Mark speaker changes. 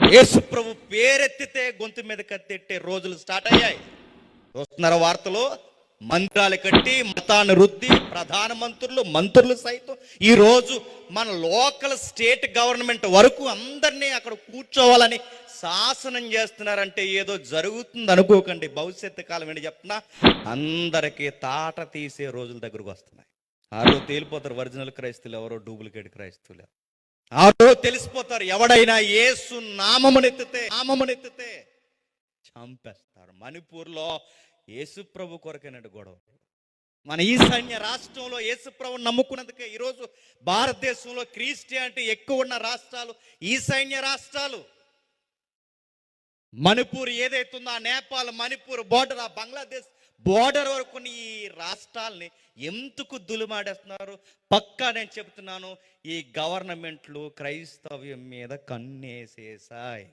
Speaker 1: యేసు ప్రభు పేరెత్తితే గొంతు మీద కత్తెట్టే రోజులు స్టార్ట్ అయ్యాయి. చూస్తున్నారు వార్తలు? మందిరాలు కట్టి మతాన్ని రుద్ది ప్రధానమంత్రులు మంత్రులు సైతం. ఈరోజు మన లోకల్ స్టేట్ గవర్నమెంట్ వరకు అందరినీ అక్కడ కూర్చోవాలని శాసనం చేస్తున్నారంటే ఏదో జరుగుతుంది అనుకోకండి. భవిష్యత్తు కాలం ఏంటి చెప్తున్నా? అందరికీ తాట తీసే రోజుల దగ్గరకు వస్తున్నాయి. ఆ రోజు తేలిపోతారు ఒరిజినల్ క్రైస్తులు ఎవరో డూప్లికేట్ క్రైస్తువులు ఆ రోజు తెలిసిపోతారు. ఎవడైనా ఏసు నామమునెత్తితే నామమునెత్తితే చంపేస్తారు. మణిపూర్లో యేసు ప్రభు కొరకైనట్టు గొడవ. మన ఈశాన్య రాష్ట్రంలో యేసు నమ్ముకున్నందుకే ఈరోజు భారతదేశంలో క్రిస్టియానిటీ ఎక్కువ ఉన్న రాష్ట్రాలు ఈశాన్య రాష్ట్రాలు. మణిపూర్ ఏదైతుందో ఆ నేపాల్ మణిపూర్ బోర్డర్ ఆ బంగ్లాదేశ్ బోర్డర్ వరకు ఈ రాష్ట్రాల్ని ఎందుకు దులుమాడేస్తున్నారు? పక్కా నేను చెప్తున్నాను ఈ గవర్నమెంట్లు క్రైస్తవ్యం మీద కన్నేసేసాయి